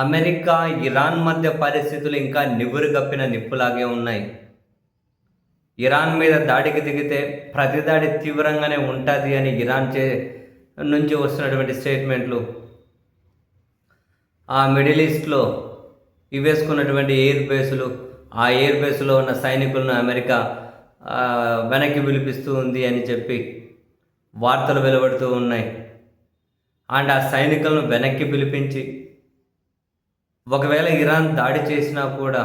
America Iran మధ్య పరిస్థితులు ఇంకా నివురు గప్పిన నిప్పులాగే ఉన్నాయి. ఇరాన్ మీద దాడికి దిగితే ప్రతి దాడి తీవ్రంగానే ఉంటుంది అని ఇరాన్ చే నుంచి వస్తున్నటువంటి స్టేట్మెంట్లు. ఆ మిడిల్ ఈస్ట్లో ఇవేసుకున్నటువంటి ఎయిర్ బేసులు ఆ ఎయిర్ బేస్లో ఉన్న సైనికులను అమెరికా వెనక్కి పిలిపిస్తూ ఉంది అని చెప్పి వార్తలు వెలువడుతూ ఉన్నాయి. అండ్ ఆ సైనికులను వెనక్కి పిలిపించి ఒకవేళ ఇరాన్ దాడి చేసినా కూడా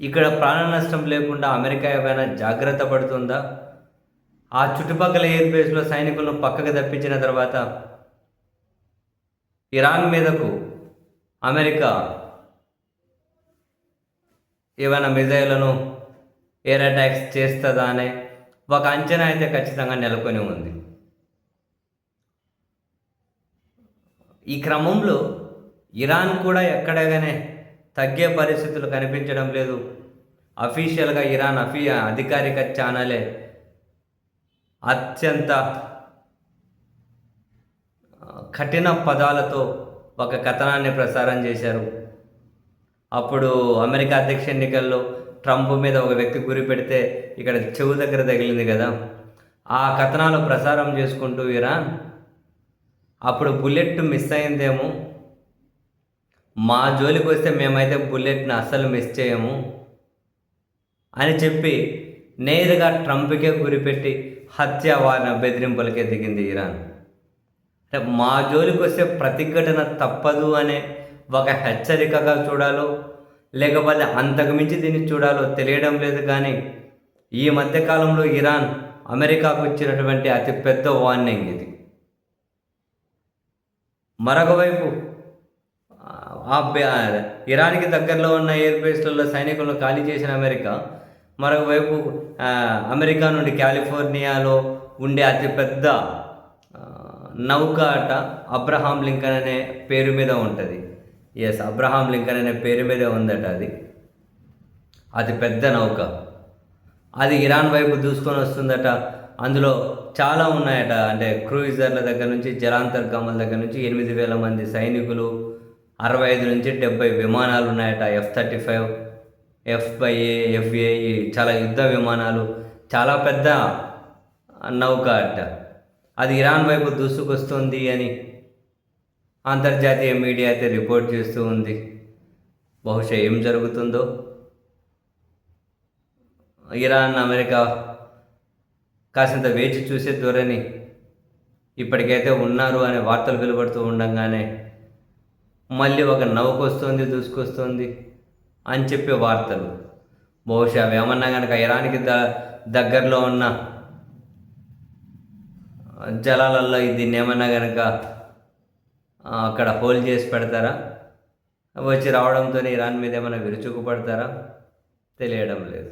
ఇక్కడ ప్రాణ నష్టం లేకుండా అమెరికా ఏమైనా జాగ్రత్త పడుతుందా? ఆ చుట్టుపక్కల ఎయిర్ బేస్లో సైనికులను పక్కకు తప్పించిన తర్వాత ఇరాన్ మీదకు అమెరికా ఏమైనా మిజైళ్ళను ఎయిర్ అటాక్స్ చేస్తుందా అనే ఒక అంచనా అయితే ఖచ్చితంగా నెలకొని ఉంది. ఈ క్రమంలో ఇరాన్ కూడా ఎక్కడగానే తగ్గే పరిస్థితులు కనిపించడం లేదు. అఫీషియల్గా ఇరాన్ అఫీ అధికారిక ఛానలే అత్యంత కఠిన పదాలతో ఒక కథనాన్ని ప్రసారం చేశారు. అప్పుడు అమెరికా అధ్యక్ష ఎన్నికల్లో ట్రంప్ మీద ఒక వ్యక్తి గురి పెడితే ఇక్కడ చెవు దగ్గర తగిలింది కదా. ఆ కథనాలు ప్రసారం చేసుకుంటూ ఇరాన్ అప్పుడు బుల్లెట్ మిస్ అయిందేమో మా జోలికి వస్తే మేమైతే బుల్లెట్ని అస్సలు మిస్ చేయము అని చెప్పి నేరుగా ట్రంప్కే గురిపెట్టి హత్య వారిన బెదిరింపులకే దిగింది ఇరాన్. అంటే మా జోలికి వస్తే ప్రతిఘటన తప్పదు అనే ఒక హెచ్చరికగా చూడాలో లేకపోతే అంతకుమించి దీన్ని చూడాలో తెలియడం లేదు కానీ ఈ మధ్యకాలంలో ఇరాన్ అమెరికాకు ఇచ్చినటువంటి అతిపెద్ద వార్నింగ్ ఇది. మరొక వైపు ఇరాన్కి దగ్గరలో ఉన్న ఎయిర్ బేస్లలో సైనికులను ఖాళీ చేసిన అమెరికా మరొకవైపు అమెరికా నుండి కాలిఫోర్నియాలో ఉండే అతిపెద్ద నౌక అట అబ్రహాం లింకన్ అనే పేరు మీద ఉంటుంది. ఎస్ అబ్రహాం లింకన్ అనే పేరు మీదే ఉందట అది. అది పెద్ద నౌక. అది ఇరాన్ వైపు దూసుకొని వస్తుందట. అందులో చాలా ఉన్నాయట. అంటే క్రూయిజర్ల దగ్గర నుంచి జలాంతర్గాముల దగ్గర నుంచి ఎనిమిది వేల మంది సైనికులు అరవై ఐదు నుంచి డెబ్బై విమానాలు ఉన్నాయట ఎఫ్ థర్టీ ఫైవ్ ఎఫ్ బై ఎఫ్ఏ చాలా యుద్ధ విమానాలు చాలా పెద్ద నౌక అట అది ఇరాన్ వైపు దూసుకొస్తుంది అని అంతర్జాతీయ మీడియా అయితే రిపోర్ట్ చేస్తూ ఉంది. బహుశా ఏం జరుగుతుందో? ఇరాన్ అమెరికా కాసింత వేచి చూసే ధోరణి ఇప్పటికైతే ఉన్నారు అనే వార్తలు వెలువడుతూ ఉండగానే మళ్ళీ ఒక నవ్వుకొస్తుంది వస్తుంది దూసుకొస్తుంది అని చెప్పే వార్తలు. బహుశా అవి ఏమన్నా కనుక ఇరాన్కి ద దగ్గరలో ఉన్న జలాలలో దీన్ని ఏమన్నా కనుక అక్కడ హోల్ చేసి పెడతారా? వచ్చి రావడంతో ఇరాన్ మీద ఏమైనా విరుచుకు పడతారా తెలియడం లేదు.